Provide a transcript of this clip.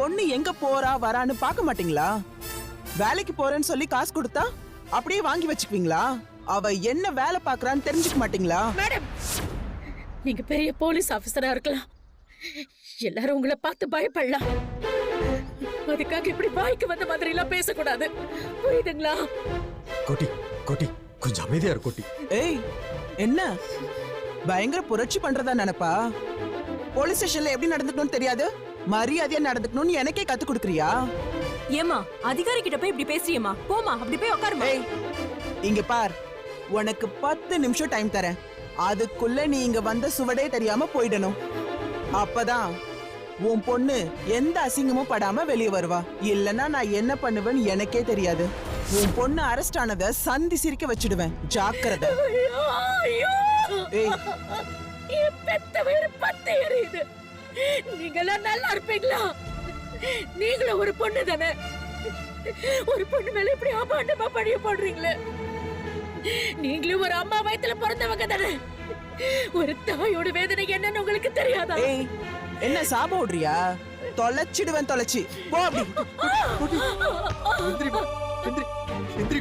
பொண்ணு எங்க போறா வரான்னு பார்க்க மாட்டீங்களா? வேலைக்கு போறேன்னு சொல்லி காசு கொடுத்தா அப்படியே வாங்கி வச்சுக்குவீங்களா? அவ என்ன வேலை பார்க்கறான்னு தெரிஞ்சுக்க மாட்டீங்களா? மேடம் நீங்க பெரிய போலீஸ் ஆபீசரா இருக்கலாம். எல்லாரும் உங்களை பார்த்து பயப்படலாம். அதுக்காக இப்படி வாய்க்கு வந்த மாதிரி எல்லாம் பேசக்கூடாது. புரியுதுங்களா? கோட்டி கோட்டி கொஞ்சம் அமைதியா இரு கோட்டி. ஏய் என்ன? பயங்கர புரட்சி பண்றதா நினைப்பா? போலீஸ் ஸ்டேஷன்ல எப்படி நடந்துக்கணும்னு தெரியாது? மரியாதையா நடந்துக்கணும்னு எனக்கே கத்து கொடுக்குறியா? ஏமா அதிகாரி கிட்ட போய் இப்படி பேசுறியம்மா. போமா அப்படி போய் உட்காருமா ஏய் இங்க பார். உனக்கு பத்து நிமிஷம் டைம் தரேன். அதுக்குள்ள நீ இங்க வந்த சுவடே தெரியாம போயிடணும். அப்பதான் உன் பொண்ணு எந்த அசிங்கமும் படாம வெளியே வருவா. இல்லனா நான் என்ன பண்ணுவேன்னு எனக்கே தெரியாது. உன் பொண்ணு அரெஸ்ட் ஆனத சந்தி சிரிக்க வச்சிடுவேன். ஜாக்கிரதை. ஐயோ, ஐயோ. ஏய். பெத்த நீங்களாம் நல்லா இருப்பீங்களா? நீங்களும் ஒரு பொண்ணு தானே? ஒரு பொண்ணு மேல இப்படி அபாண்டமா பழிய போடுறீங்களே? நீங்களும் ஒரு அம்மா வயித்துல பிறந்தவங்க தானே? ஒரு தாயோட வேதனை என்னன்னு உங்களுக்கு தெரியாதா? என்ன சாபம் விடுறியா? தொலைச்சிடுவேன் தொலைச்சி. போ அப்படி. எந்திரி எந்திரி எந்திரி